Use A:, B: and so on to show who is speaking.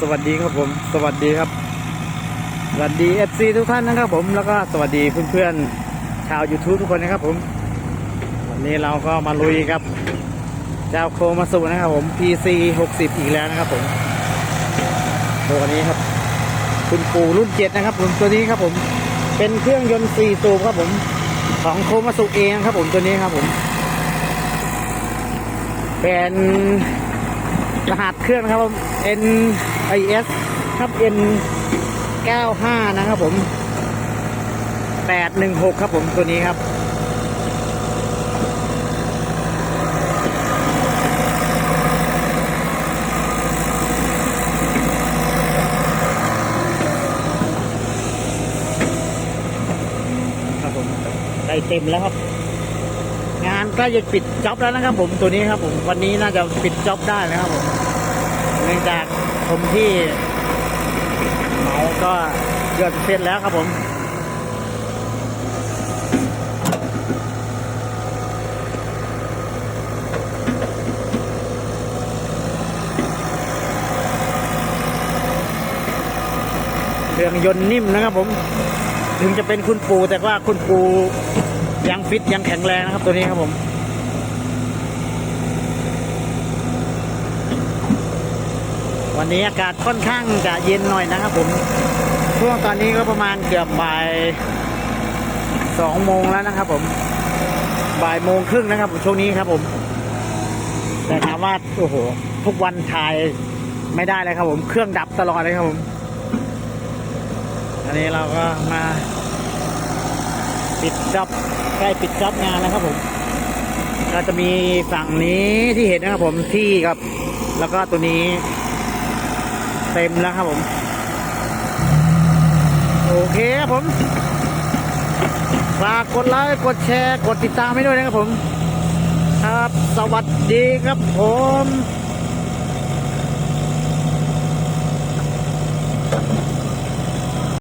A: สวัสดีครับผม สวัสดีครับ สวัสดีเอฟซีทุกท่านนะครับผม แล้วก็สวัสดีเพื่อนๆชาว YouTube ทุกคนนะครับผม วันนี้เราก็มาลุยกับ เจ้าโคมาสุนะครับผม PC 60 อีกแล้วนะครับผมตัวนี้ครับ คุณปู่รุ่นเจ็ดนะครับผมตัวนี้ครับผม เป็นเครื่องยนต์สี่สูบครับผม ของโคมาสุเองครับผมตัวนี้ครับผม เป็น รหัสเครื่องนะครับผม N I S ครับ N 95 นะครับผม 816 ครับผมตัวนี้ครับครับผมได้เต็มแล้วครับ งานใกล้จะปิดจ็อบแล้วนะครับ ผมตัวนี้ครับ ผมวันนี้น่าจะปิดจ็อบได้นะครับผมเนื่องจากผมที่เหมาก็เกือบเสร็จแล้วครับผมเครื่องยนต์นิ่มนะครับผม ถึงจะเป็นคุณปูแต่ว่าคุณปู ยังฟิตยังแข็งแรงนะครับตัวนี้ครับผมวันนี้อากาศค่อนข้างจะเย็นหน่อยนะครับผม ช่วงตอนนี้ก็ประมาณเกือบบ่ายสองโมงแล้วนะครับผมบ่ายโมงครึ่งนะครับผมช่วงนี้ครับผม แต่ถามว่าโอ้โห ทุกวันถ่ายไม่ได้เลยครับผม เครื่องดับตลอดเลยครับผม อันนี้เราก็มา ปิดจ็อบใกล้ปิดจ็อบงานแล้วครับผม ก็จะมีฝั่งนี้ที่เห็นนะครับผมที่ครับ แล้วก็ตัวนี้ เต็มแล้วครับผม โอเคครับผมฝากกดไลค์กดแชร์ กดติดตามให้ด้วยนะครับผม ครับ สวัสดีครับผม